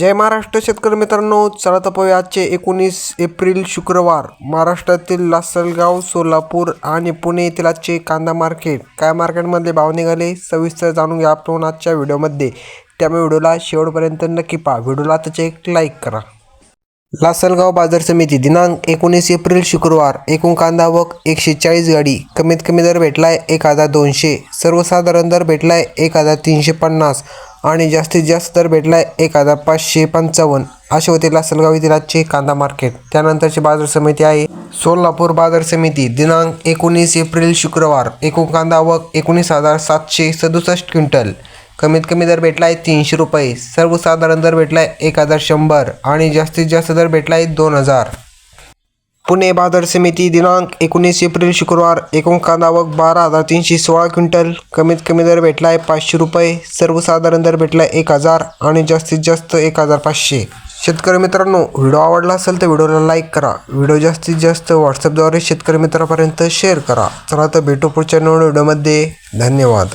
जय महाराष्ट्र शेतकरी मित्रांनो चला तर आजचे एकोणीस एप्रिल शुक्रवार. महाराष्ट्रातील लासलगाव सोलापूर आणि पुणे येथील आजचे कांदा मार्केट. काय मार्केटमधले भाव निघाले सविस्तर जाणून घ्या आपण आजच्या व्हिडिओमध्ये. त्यामुळे व्हिडिओला शेवटपर्यंत नक्की पहा. व्हिडिओला त्याचे एक लाईक करा. लासलगाव बाजार समिती दिनांक एकोणीस एप्रिल शुक्रवार. एकूण कांदा वक एकशे चाळीस गाडी. कमीत कमी दर भेटलाय एक हजार दोनशे. सर्वसाधारण दर भेटलाय एक हजार तीनशे पन्नास. आणि जास्तीत जास्त दर भेटला एक हजार पाचशे पंचावन्न. असे होते लासलगाव येथील आजचे कांदा मार्केट. त्यानंतरची बाजार समिती आहे सोलापूर बाजार समिती. दिनांक एकोणीस एप्रिल शुक्रवार. एकूण कांदा वक एकोणीस हजार सातशे सदुसष्ट क्विंटल. कमीत कमी दर भेटला आहे तीनशे रुपये. सर्वसाधारण दर भेटला आहे एक हजार शंभर आणि जास्तीत जास्त दर भेटला आहे दोन हजार. पुणे बाजार समिती दिनांक एकोणीस एप्रिल शुक्रवार एकूण कांदा आवक बारा हजार तीनशे सोळा क्विंटल. कमीत कमी दर भेटला आहे पाचशे रुपये. सर्वसाधारण दर भेटला आहे एक हजार आणि जास्तीत जास्त एक हजार पाचशे. शेतकरी मित्रांनो व्हिडिओ आवडला असेल तर व्हिडिओला लाईक करा. व्हिडिओ जास्तीत जास्त व्हॉट्सअपद्वारे शेतकरी मित्रापर्यंत शेअर करा. चला तर भेटू पुढच्या नवीन व्हिडिओमध्ये. धन्यवाद.